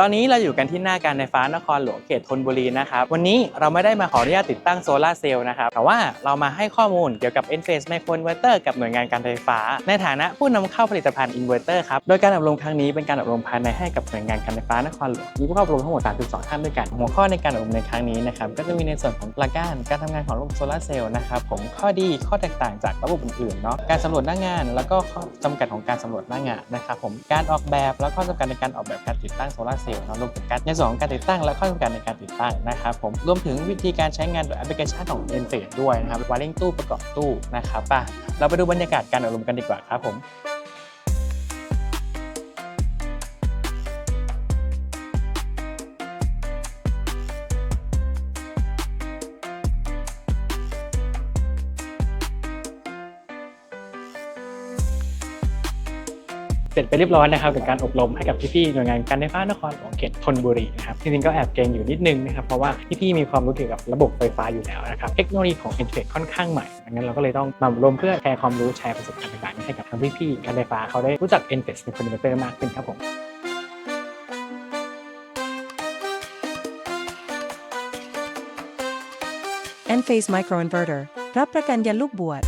ตอนนี้เราอยู่กันที่หน้าการไฟฟ้านครหลวงเขตธนบุรีนะครับวันนี้เราไม่ได้มาขออนุญาตติดตั้งโซลาร์เซลล์นะครับแต่ว่าเรามาให้ข้อมูลเกี่ยวกับ e n p h a s e Micro Inverter กับหน่วยงานการไฟฟ้า ในฐานะผู้นำเข้าผลิตภัณฑ์ Inverter ครับโดยการอบรมครั้งนี้เป็นการอบรมภายในให้กับหน่วยงานการไฟฟ้านครหลวงมีผู้เข้าอบรมทั้งหมด 32 ท่านด้วยกัน หัวข้อในการอบรมในครั้งนี้นะครับก็จะมีในส่วนของหลักการการทำงานของระบบโซลาร์เซลล์นะครับผมข้อดีข้อแตกต่างจากระบบอื่นๆเนาะการสำรวจหน้างาน แล้วก็ข้อจำกัดของการสำรวจหน้างานนะครับผมการออกแบบและข้อจำกัดในการออกแบบการติดตั้งโซลาเซลล์นะรวมถึงการในส่วนของการติดตั้ง และข้อจำกัดในการติดตั้งนะครับผมรวมถึงวิธีการใช้งานโดยแอปพลิเคชันของ e n f a c e ด้วยนะครับวาริงตู้ประกอบตู้นะครับป่ะเราไปดูบรรยากาศการอบรมกันดีกว่าครับผม เสร็จไปเรียบร้อยนะครับกับการอบรมให้กับพี่ๆหน่วยงานการไฟฟ้านครหลวงเขตธนบุรีนะครับจริงๆก็แอบเกรงอยู่นิดนึงนะครับเพราะว่าพี่ๆมีความรู้เกี่ยวกับระบบไฟฟ้าอยู่แล้วนะครับเทคโนโลยีของ e n f a c ค่อนข้างใหม่ดังนั้นเราก็เลยต้องมาอบรมเพื่อแชร์ความรู้แชร์ประสบการณ์ต่างๆให้กับทั้งพี่ๆการไฟฟ้าเขาได้รู้จัก e n f a c เป็นคนเวอร์เตอร์มากขึ้นครับผม Enphase Microinverter รับประกันยันลูกบวช